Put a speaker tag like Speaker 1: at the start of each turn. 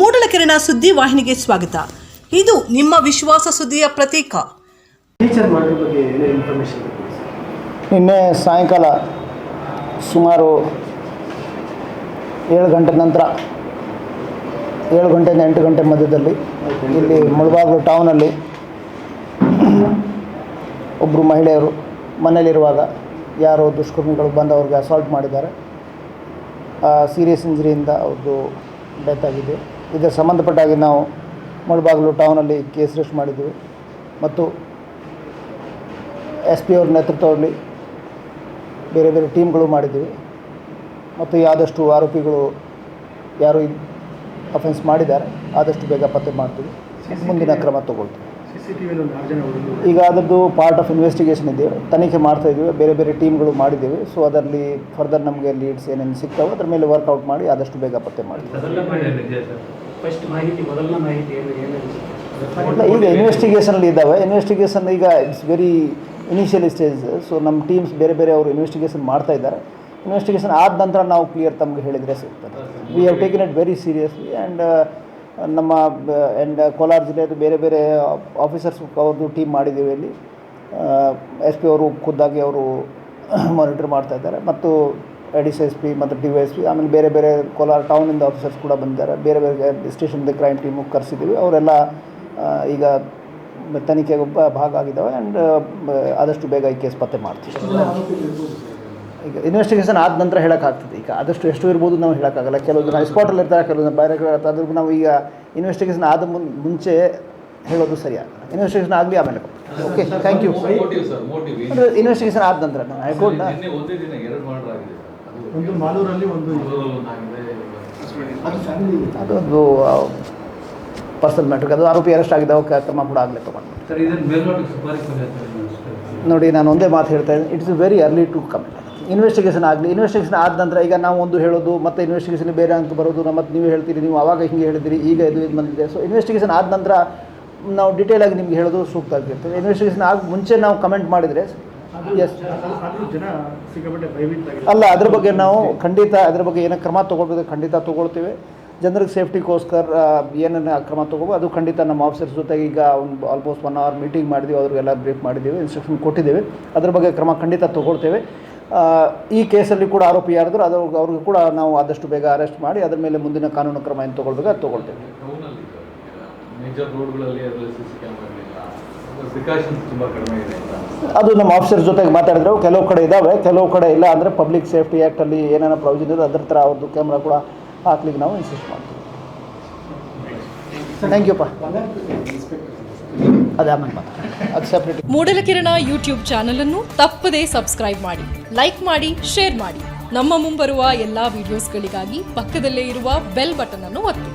Speaker 1: ಮೂಡಲಕೆರೆನ ಸುದ್ದಿ ವಾಹಿನಿಗೆ ಸ್ವಾಗತ. ಇದು ನಿಮ್ಮ ವಿಶ್ವಾಸ ಸುದ್ದಿಯ ಪ್ರತೀಕ.
Speaker 2: ಟೀಚರ್ ಮಾಡಿರೋ ಬಗ್ಗೆ ಏನೇ ಇನ್ಫಾರ್ಮೇಷನ್
Speaker 3: ನಿನ್ನೆ ಸಾಯಂಕಾಲ ಸುಮಾರು ಏಳು ಗಂಟೆ ನಂತರ ಏಳು ಗಂಟೆಯಿಂದ ಎಂಟು ಗಂಟೆ ಮಧ್ಯದಲ್ಲಿ ಇಲ್ಲಿ ಮುಳಬಾಗಿಲು ಟೌನಲ್ಲಿ ಒಬ್ಬರು ಮಹಿಳೆಯರು ಮನೆಯಲ್ಲಿರುವಾಗ ಯಾರೋ ದುಷ್ಕರ್ಮಿಗಳು ಬಂದು ಅವ್ರಿಗೆ ಅಸಾಲ್ಟ್ ಮಾಡಿದ್ದಾರೆ. ಸೀರಿಯಸ್ ಇಂಜುರಿಯಿಂದ ಅವ್ರದ್ದು ಡೆತ್ ಆಗಿದೆ. ಇದಕ್ಕೆ ಸಂಬಂಧಪಟ್ಟಾಗಿ ನಾವು ಮುಳಬಾಗಿಲು ಟೌನಲ್ಲಿ ಕೇಸ್ ರಿಜಿಸ್ಟರ್ ಮಾಡಿದ್ದೀವಿ ಮತ್ತು ಎಸ್ ಪಿ ಅವ್ರ ನೇತೃತ್ವದಲ್ಲಿ ಬೇರೆ ಬೇರೆ ಟೀಮ್ಗಳು ಮಾಡಿದ್ದೀವಿ ಮತ್ತು ಆದಷ್ಟು ಆರೋಪಿಗಳು ಯಾರು ಅಫೆನ್ಸ್ ಮಾಡಿದ್ದಾರೆ ಆದಷ್ಟು ಬೇಗ ಪತ್ತೆ ಮಾಡ್ತೀವಿ. ಮುಂದಿನ ಕ್ರಮ ತಗೊಳ್ತೀವಿ. ಈಗ ಅದರದ್ದು ಪಾರ್ಟ್ ಆಫ್ ಇನ್ವೆಸ್ಟಿಗೇಷನ್ ಇದೆ. ತನಿಖೆ ಮಾಡ್ತಾ ಇದ್ದೀವಿ ಬೇರೆ ಬೇರೆ ಟೀಮ್ಗಳು ಮಾಡಿದ್ದೀವಿ. ಸೊ ಅದರಲ್ಲಿ ಫರ್ದರ್ ನಮಗೆ ಲೀಡ್ಸ್ ಏನೇನು ಸಿಗ್ತಾವೆ ಅದ್ರ ಮೇಲೆ ವರ್ಕೌಟ್ ಮಾಡಿ ಆದಷ್ಟು ಬೇಗ ಪತ್ತೆ ಮಾಡ್ತೀವಿ.
Speaker 2: ಫಸ್ಟ್ ಮಾಹಿತಿ ಮೊದಲನೇ ಮಾಹಿತಿ ಏನು ಏನು
Speaker 3: ಇಲ್ಲ, ಇನ್ವೆಸ್ಟಿಗೇಷನ್ ಇನ್ವೆಸ್ಟಿಗೇಷನಲ್ಲಿ ಇದ್ದಾವೆ. ಇನ್ವೆಸ್ಟಿಗೇಷನ್ ಈಗ it's very initial stage so ನಮ್ಮ ಟೀಮ್ಸ್ ಬೇರೆ ಬೇರೆ ಅವರು ಇನ್ವೆಸ್ಟಿಗೇಷನ್ ಮಾಡ್ತಾ ಇದ್ದಾರೆ. ಇನ್ವೆಸ್ಟಿಗೇಷನ್ ಆದ ನಂತರ ನಾವು ಕ್ಲಿಯರ್ ತಮಗೆ ಹೇಳಿದರೆ ಸಿಗ್ತದೆ. We have taken it very seriously and ನಮ್ಮ ಆ್ಯಂಡ್ ಕೋಲಾರ ಜಿಲ್ಲೆಯದು ಬೇರೆ ಬೇರೆ ಆಫೀಸರ್ಸ್ ಅವ್ರದ್ದು ಟೀಮ್ ಮಾಡಿದ್ದೀವಿ ಇಲ್ಲಿ ಎಸ್ ಪಿ ಅವರು ಖುದ್ದಾಗಿ ಅವರು ಮಾನಿಟರ್ ಮಾಡ್ತಾ ಇದ್ದಾರೆ. ಮತ್ತು ಎಡಿಸ್ ಎಸ್ ಪಿ ಮತ್ತು ಡಿ ವೈ ಎಸ್ ಪಿ ಆಮೇಲೆ ಬೇರೆ ಬೇರೆ ಕೋಲಾರ ಟೌನಿಂದ ಆಫೀಸರ್ಸ್ ಕೂಡ ಬಂದಿದ್ದಾರೆ. ಬೇರೆ ಬೇರೆ ಸ್ಟೇಷನ್ದ ಕ್ರೈಮ್ ಟೀಮು ಕರೆಸಿದ್ದೀವಿ ಅವರೆಲ್ಲ ಈಗ ತನಿಖೆಗೆ ಒಬ್ಬ ಭಾಗ ಆಗಿದ್ದಾವೆ ಆ್ಯಂಡ್ ಆದಷ್ಟು ಬೇಗ ಈ ಕೇಸ್ ಪತ್ತೆ ಮಾಡ್ತೀವಿ. ಈಗ ಇನ್ವೆಸ್ಟಿಗೇಷನ್ ಆದ ನಂತರ ಹೇಳೋಕ್ಕಾಗ್ತದೆ. ಈಗ ಆದಷ್ಟು ಎಷ್ಟು ಇರ್ಬೋದು ನಾವು ಹೇಳೋಕ್ಕಾಗಲ್ಲ. ಕೆಲವೊಂದು ಜನ ಸ್ಪಾಟಲ್ಲಿ ಇರ್ತಾರೆ ಕೆಲವು ಜನ ಬೇರೆ ಕಡೆ ಇರ್ತಾರೆ. ಅದ್ರ ನಾವು ಈಗ ಇನ್ವೆಸ್ಟಿಗೇಷನ್ ಆದ ಮುನ್ ಮುಂಚೆ ಹೇಳೋದು ಸರಿಯಾಗಲ್ಲ. ಇನ್ವೆಸ್ಟಿಗೇಷನ್ ಆಗಲಿ ಆಮೇಲೆ ಓಕೆ ಥ್ಯಾಂಕ್ ಯು ಇನ್ವೆಸ್ಟಿಗೇಷನ್ ಆದ ನಂತರ. ನಾನು ಹೈಕೋರ್ಟ್ನ
Speaker 4: ಒಂದೇ
Speaker 2: ಮಾಲೂರಲ್ಲಿ ಒಂದು
Speaker 3: ಅದೊಂದು ಪರ್ಸನಲ್ ಮ್ಯಾಟ್ರಿಗೆ ಅದು ಆರೋಪಿ ಅರೆಸ್ಟ್ ಆಗಿದ್ದಾವೆ ಕ್ರಮ ಕೂಡ ಆಗಲೇ ತೊಗೊಂಡು ನೋಡಿ ನಾನು ಒಂದೇ ಮಾತು ಹೇಳ್ತಾ ಇದ್ದೀನಿ. It's very early to comment investigation ಆಗಲಿ ಇನ್ವೆಸ್ಟಿಗೇಷನ್ ಆದ ನಂತರ ಈಗ ನಾವು ಒಂದು ಹೇಳೋದು ಮತ್ತು ಇನ್ವೆಸ್ಟಿಗೇಷನ್ ಬೇರೆ ಅಂತ ಬರೋದು ನಮ್ಮ ಮತ್ತು ನೀವು ಹೇಳ್ತೀರಿ ನೀವು ಆವಾಗ ಹಿಂಗೆ ಹೇಳಿದ್ರಿ ಈಗ ಇದು ಇದು ಬಂದಿದೆ. ಸೊ ಇನ್ವೆಸ್ಟಿಗೇಷನ್ ಆದ ನಂತರ ನಾವು ಡೀಟೇಲ್ ಆಗಿ ನಿಮ್ಗೆ ಹೇಳೋದು ಸೂಕ್ತ ಆಗಿರ್ತದೆ ಇನ್ವೆಸ್ಟಿಗೇಷನ್ ಆಗ ಮುಂಚೆ ನಾವು ಕಮೆಂಟ್ ಮಾಡಿದರೆ ಅಲ್ಲ ಅದ್ರ ಬಗ್ಗೆ ನಾವು ಖಂಡಿತ ಅದ್ರ ಬಗ್ಗೆ ಏನೋ ಕ್ರಮ ತೊಗೊಳ್ಬೇಕು ಖಂಡಿತ ತೊಗೊಳ್ತೀವಿ. ಜನರಿಗೆ ಸೇಫ್ಟಿಗೋಸ್ಕರ ಏನೇನು ಕ್ರಮ ತೊಗೋಬೋದು ಅದು ಖಂಡಿತ ನಮ್ಮ ಆಫೀಸರ್ಸ್ ಜೊತೆಗೆ ಈಗ ಒಂದು ಆಲ್ಮೋಸ್ಟ್ ಒನ್ ಅವರ್ ಮೀಟಿಂಗ್ ಮಾಡಿದ್ದೀವಿ ಅವ್ರಿಗೆಲ್ಲ ಬ್ರೀಫ್ ಮಾಡಿದ್ದೀವಿ ಇನ್ಸ್ಟ್ರಕ್ಷನ್ ಕೊಟ್ಟಿದ್ದೀವಿ. ಅದ್ರ ಬಗ್ಗೆ ಕ್ರಮ ಖಂಡಿತ ತೊಗೊಳ್ತೇವೆ. ಈ ಕೇಸಲ್ಲಿ ಕೂಡ ಆರೋಪಿ ಯಾರಿದ್ರು ಅದು ಅವ್ರಿಗೆ ಕೂಡ ನಾವು ಆದಷ್ಟು ಬೇಗ ಅರೆಸ್ಟ್ ಮಾಡಿ ಅದ್ರ ಮೇಲೆ ಮುಂದಿನ ಕಾನೂನು ಕ್ರಮ ಏನು ತೊಗೊಳ್ಬೇಕು ಅದು ತೊಗೊಳ್ತೇವೆ. ಅದು ನಮ್ಮ ಆಫೀಸರ್ ಜೊತೆಗೆ ಮಾತಾಡಿದ್ರು. ಕೆಲವು ಕಡೆ ಇದ್ದಾವೆ ಕೆಲವು ಕಡೆ ಇಲ್ಲ ಅಂದರೆ ಪಬ್ಲಿಕ್ ಸೇಫ್ಟಿ ಆ್ಯಕ್ಟಲ್ಲಿ ಏನೇನೋ ಪ್ರೊವಿಷನ್ ಇದೆ ಅದ್ರ ಥರ ಅವ್ರದ್ದು ಕ್ಯಾಮ್ರಾ ಕೂಡ ಹಾಕ್ಲಿಕ್ಕೆ ನಾವು ಇನ್ಸಿಸ್ಟ್ ಮಾಡ್ತೀವಿ. ಥ್ಯಾಂಕ್ ಯುಪ್ಪ ಅದೇ ಸೆಪ್ರೇಟ್
Speaker 5: ಮೂಡಲಕಿರಣ ಯೂಟ್ಯೂಬ್ ಚಾನಲ್ ಅನ್ನು ತಪ್ಪದೇ ಸಬ್ಸ್ಕ್ರೈಬ್ ಮಾಡಿ ಲೈಕ್ ಮಾಡಿ ಶೇರ್ ಮಾಡಿ. ನಮ್ಮ ಮುಂಬರುವ ಎಲ್ಲಾ ವಿಡಿಯೋಸ್ಗಳಿಗಾಗಿ ಪಕ್ಕದಲ್ಲೇ ಇರುವ ಬೆಲ್ ಬಟನ್ ಅನ್ನು ಒತ್ತಿ.